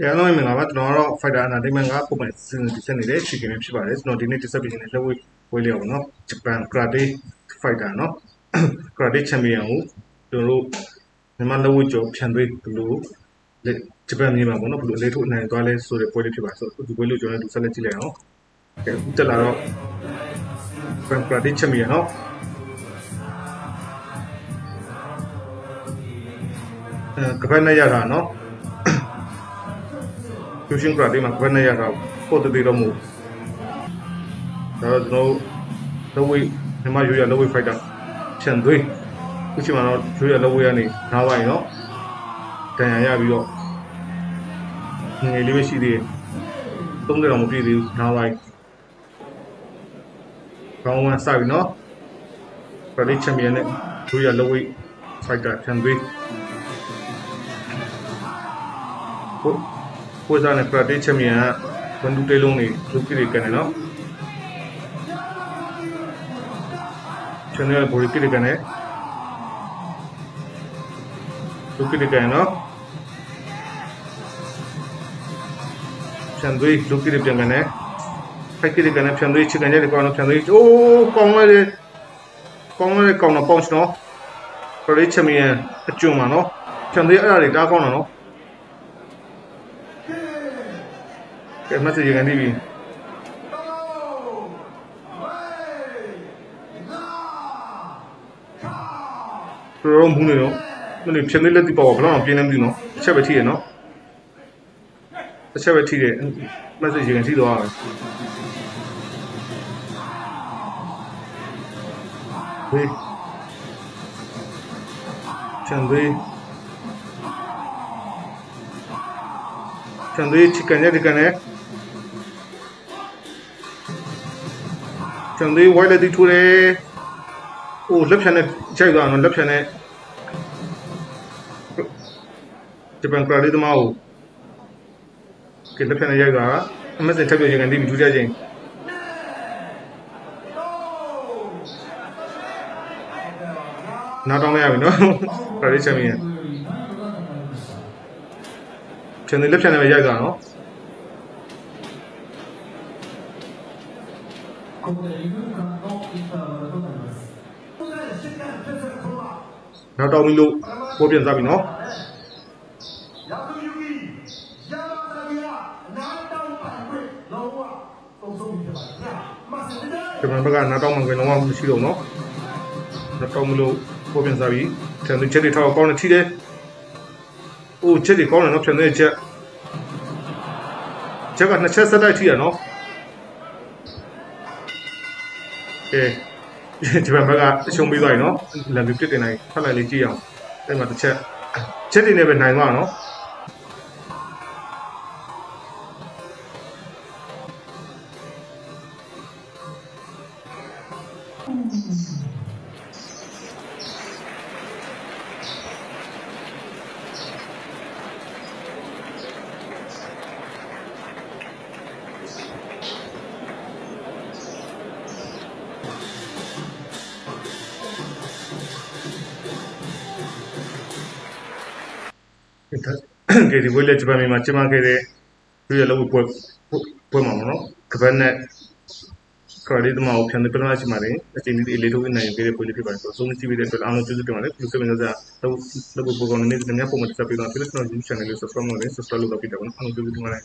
တရားလုံးမင်္ဂလာပါကျွန်တော်ကတော့ Fighter Entertainment ကပုံမှန်စဉ်းစားနေတဲ့အချိန်ဖြစ်ပါတယ်ကျွန်တော်ဒီနေ့တက်ဆက်ပြနေတဲ့လက်ဝဲဝဲလေးအောင်နော်ဂျပန် Karate Fighter နော် Karate Champion ကိုကျွန်တော်တို့မြန်မာလက်ဝဲကျော်ဖြန်သွေးဘလို့ဂျပန်မြေမှာပေါ့နော်ဘလို့အလေးထုတ်နိုင်သွားလဲဆိုတဲ့ပွဲလေးဖြစ်ပါဆိုတော့ဒီပွဲလေးကျွန်တော်တို့ဆက်လက်ကြည့်လိုက်အောင်ကဲအခုတက်လာတော့ Japan Karate Champion နော်အဲကပတ်နဲ့ရတာနော် fusion karate မှာ grade နဲ့ရတာပို့တည်တော့မို့ဒါတော့ကျွန်တော်လက်ဝဲမြန်မာရိုးရလက်ဝဲ fighter ချန်သွေးခုချိန်မှာတော့ရိုးရလက်ဝဲကနေနားပိုင်းတော့တန်ရရပြီးတော့ငွေလေးပဲရှိသေးတယ်သုံးတယ်တော့မပြည့်သေးဘူးနားပိုင်းကောင်းမှစပြီနော် Karate Champion နဲ့ရိုးရလက်ဝဲ fighter ချန်သွေးဟုတ် ကိုစားနဲ့ practice ချက်မြန်ကဝန်တူတေးလုံးတွေလူကိတွေကန်နေနော် channel ဘော်ဒီကိတွေကန်နေလူကိတွေကန်နော်ဖြန်သွေးလူကိတွေပြန်ကန်နေဖိုက်ကိတွေကန်နေဖြန်သွေးချစ်ကန်ကြတယ်ကောင်းတော့ဖြန်သွေးအိုးကောင်းလိုက်တယ်ကောင်းလိုက်ကောင်းတော့ပေါင်းစနော် practice ချက်မြန်အကျွန်းမှာနော်ဖြန်သွေးအဲ့ဒါတွေတားကောင်းတာနော် ကဲမက်ဆေ့ချ်ကန်တီးပြီတော်တော်မူးနေတော့မနေ့ဖြင်းလေးလက်တီပေါ့ဘယ်တော့မှပြင်းနေမသိဘူးနော်တစ်ချက်ပဲထိရနော်တစ်ချက်ပဲထိတယ်မက်ဆေ့ချ်ကန်ထိတော့ရတယ်ဟေးချန်သေးချန်သေးချစ်ကန်ရဒီကန်နဲ့ ချန်သေးဝိုင်းလက်တီထိုးတယ်အိုးလက်ဖြန်နဲ့ကြိုက်သွားတော့လက်ဖြန်နဲ့ဂျပန်ကရာလေးသမားကိုကဲလက်ဖြန်နဲ့ရိုက်သွားအမစင်ထပ်ပြရင်ကန်တီးပြီးထူးကြချင်းနောက်တောင်းလိုက်ရပြီနော်ကရာလေးချန်ပီယံချန်သေးလက်ဖြန်နဲ့ပဲရိုက်သွားနော် contributed from not in the tournaments. နောက်တောင်းပြီးလို့ပိုးပြန်စားပြီနော်ရာသူယူကြီးရာသာသာကြီးကအနာတောင်းပိုင်ခွင့်လုံးဝသုံးဆုံးဖြစ်ပါတယ်ခင်ဗျာမဆန်တဲ့ကျွန်တော်ဘက်ကနာတောင်းမှခွင့်လုံးဝမရှိတော့နော်နောက်တောင်းပြီးလို့ပိုးပြန်စားပြီထန်သူချက်တွေထောက်ကောင်းနေထိတယ်အိုးချက်တွေကောင်းတယ်နော်ဖြန်တဲ့ချက်ချက်ကနှစ်ချက်ဆက်တိုက်ထိရနော် ကဲဂျပန်ဘက်ကအရှုံးပေးသွားပြီနော်လမ်းပြပြတင်နိုင်ဖတ်လိုက်လေးကြည့်အောင်အဲ့မှာတစ်ချက်ချက်တွေနဲ့ပဲနိုင်သွားနော် ကဲဒီဝိလက်ဂျပန်မှာကျင်းပခဲ့တဲ့သူရလောက်ပွဲပွဲမှာနော်ကပတ်နဲ့ခရီးသမားကိုဖြန်တဲ့ပထမရှိမှာလေအချိန်ဒီအလေးထုတ်နိုင်ခဲ့တဲ့ပွဲလေးဖြစ်ပါတယ်ဆိုတော့ဆုံးကြည့်ပြီးတဲ့အတွက်အားလုံးကျေးဇူးတင်ပါတယ်ဒီစမင်းကလောက်လောက်ပုံကောင်နဲ့ဒီနေ့ပုံမှန်တက်ပြီးတော့ဖြစ်တဲ့ကျွန်တော် YouTube channel လေး subscribe လုပ်နေ subscribe လုပ်တော့ပြတယ်ပေါ့နော်အားလုံးကျေးဇူးတင်ပါတယ်